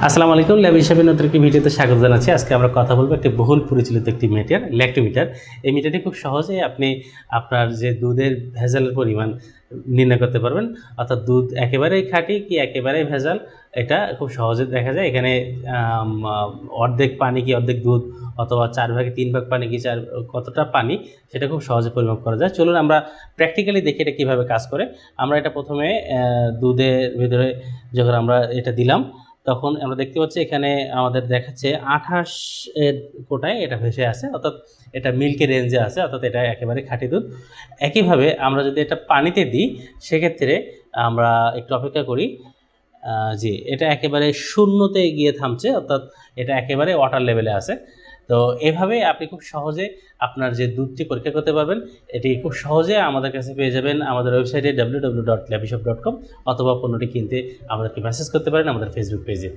আসসালামু আলাইকুম, ল্যাব হিসাবে নতুন একটি ভিডিওতে স্বাগত জানাচ্ছি। আজকে আমরা কথা বলব একটি বহুল পরিচালিত একটি মিটার, ল্যাক্টোমিটার। এই মিটারটি খুব সহজে আপনি আপনার যে দুধের ভেজালের পরিমাণ নির্ণয় করতে পারবেন। অর্থাৎ দুধ একেবারেই খাঁটি কি একেবারেই ভেজাল, এটা খুব সহজে দেখা যায়। এখানে অর্ধেক পানি কি অর্ধেক দুধ অথবা চার ভাগে তিন ভাগ পানি কি চার, কতটা পানি, সেটা খুব সহজে পরিমাপ করা যায়। চলুন আমরা প্র্যাকটিক্যালি দেখি এটা কীভাবে কাজ করে। আমরা এটা প্রথমে দুধের ভিতরে যখন আমরা এটা দিলাম তখন আমরা দেখতে পাচ্ছি এখানে আমাদের দেখাচ্ছে আঠাশ কোটায় এটা ভেসে আছে অর্থাৎ এটা মিল্কের রেঞ্জে আছে অর্থাৎ এটা একেবারে খাঁটি দুধ। একইভাবে আমরা যদি এটা পানিতে দিই, সেক্ষেত্রে আমরা একটু অপেক্ষা করি জি, এটা একেবারে শূন্যতে গিয়ে থামছে, অর্থাৎ এটা একেবারে ওয়াটার লেভেলে আছে। তো এভাবে আপনি খুব সহজে আপনার যে দুধটি পরীক্ষা করতে পারবেন, এটি খুব সহজে আমাদের কাছে পেয়ে যাবেন আমাদের ওয়েবসাইটে W W dot dot com অথবা পণ্যটি কিনতে আমাদেরকে মেসেজ করতে পারেন আমাদের ফেসবুক পেজে